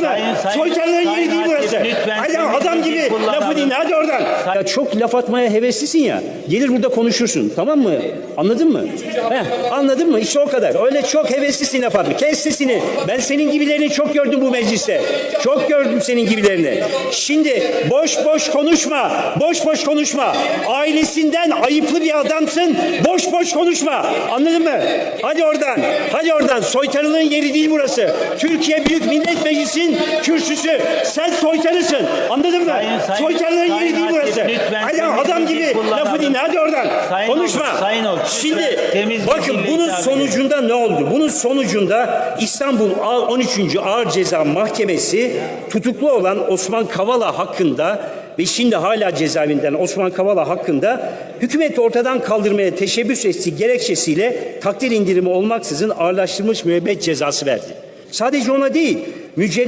Sayın- Soytarıların yeri değil burası. lütfen Hadi adam gibi lafı dinle hadi oradan. Ya çok laf atmaya heveslisin ya. Gelir burada konuşursun tamam mı? Anladın mı? Heh, anladın mı? İşte o kadar. Öyle çok heveslisin laf atma. Kes sesini. Ben senin gibilerini çok gördüm bu mecliste. Çok gördüm senin gibilerini. Şimdi boş boş konuşma. Boş boş konuşma. Ailesinden ayıplı bir adamsın. Boş boş konuşma. Anladın mı? Hadi oradan. Hadi oradan. Soytarılığın yeri değil burası. Türkiye Büyük Millet Meclisi'nin kürsüsü. Sen soytarısın. Anladın mı? Sayın- sayın- yeri değil hakim, burası. lütfen Hadi adam gibi lafı dinle. Hadi oradan. Sayın Konuşma. Oğuz, Sayın Oğuz, Şimdi temiz bakın bunun sonucunda ne oldu? Bunun sonucunda İstanbul Ağ- 13. Ağır Ceza Mahkemesi tutuklu olan Osman Kavala hakkında ve şimdi hala cezaevinden Osman Kavala hakkında hükümeti ortadan kaldırmaya teşebbüs ettiği gerekçesiyle takdir indirimi olmaksızın ağırlaştırılmış müebbet cezası verdi. Sadece ona değil, mücellef